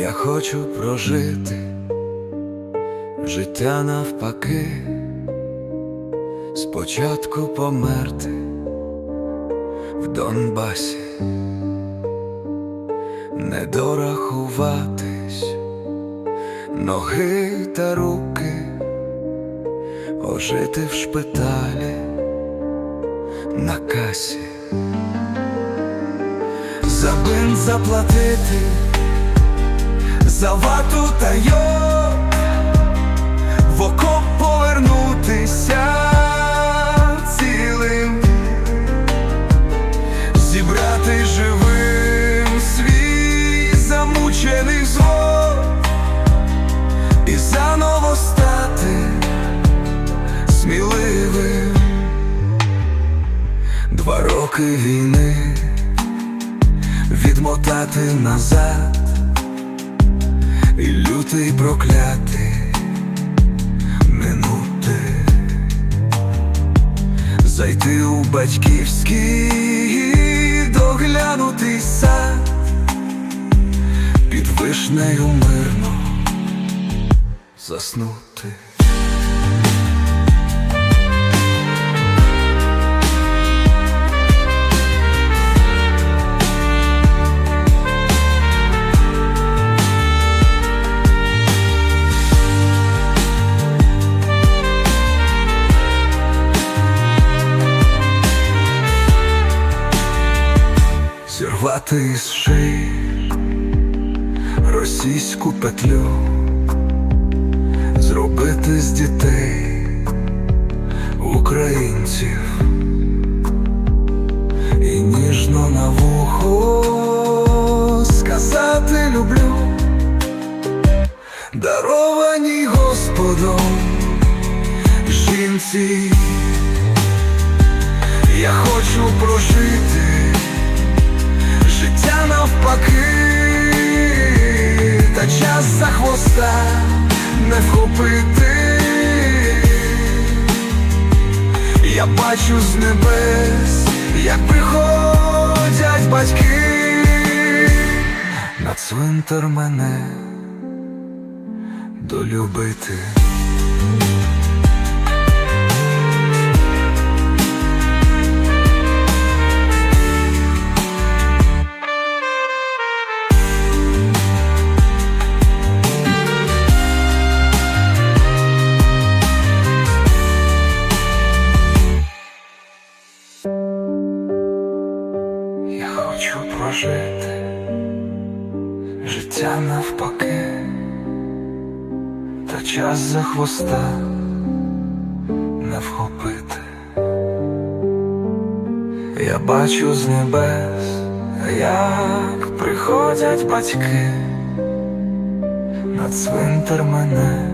Я хочу прожити життя навпаки, спочатку померти в Донбасі, не дорахуватись ноги та руки, ожити в шпиталі на касі, за бин заплатити за вату та йод в окоп повернутися цілим, зібрати живим свій замучений взвод. І заново стати сміливим. Два роки війни. Відмотати назад і лютий проклятий минути, зайти у батьківський доглянутий сад, під вишнею мирно заснути. Зірвати із шиї російську петлю, зробити з дітей українців і ніжно на вухо сказати люблю, даровані Господом жінці. Я хочу прожити життя навпаки, та час за хвоста не вхопити. Я бачу з небес, як приходять батьки на цвинтар мене долюбити. Хочу прожити життя навпаки, та час за хвоста не вхопити. Я бачу з небес, як приходять батьки на цвинтар мене